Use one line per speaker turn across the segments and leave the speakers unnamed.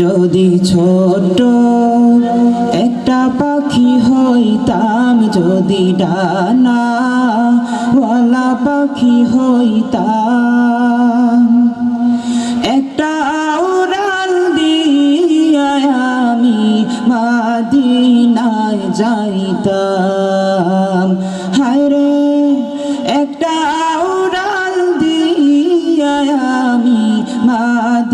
যদি ছোট একটা পাখি হইতাম, যদি ডানা ওয়ালা পাখি হইতাম, একটা উড়াল দিয়া আমি মাদিনায় যাইতাম। হায় রে, একটা উড়াল দিয়া আমি মাদিনায়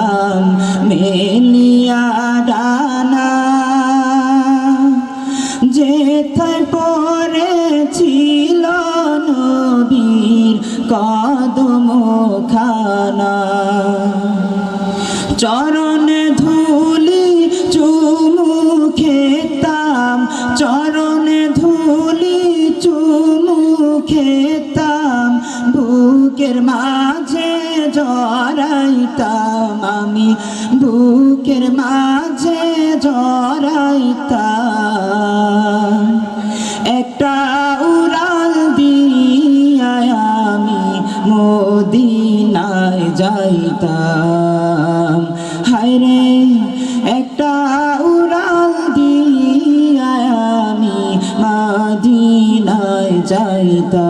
বেড়াইতাম মেলিয়া ডানা। যেথায় পড়েছিল নবীর কদম খানা চরণ ধুলি চুমু খেতাম, চরণ ধুলি চুমু খেতাম। বুকের মাঝে জড়াইতাম আমি। বুকের মাঝে জড়াইতাম। একটা উড়াল দিয়া আমি মদিনায় যাইতাম। হায় রে একটা উড়াল দিয়া আমি মদিনায় যাইতাম।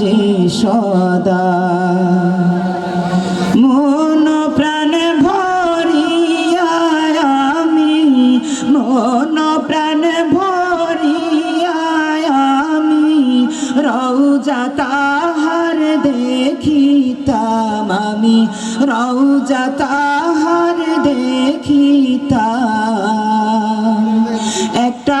যে সদা। মন প্রাণ ভরিয়া আমি, মন প্রাণ ভরিয়া আমি রৌজা তাহার দেখিতাম আমি রৌজা তাহার দেখিতাম। একটা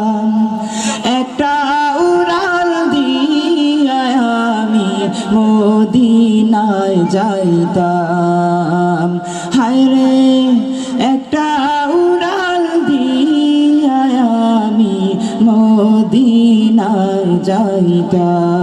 মদিনায় যাইতাম। হায় রে একটা উড়াল দিয়া আমি মদিনায় যাইতাম।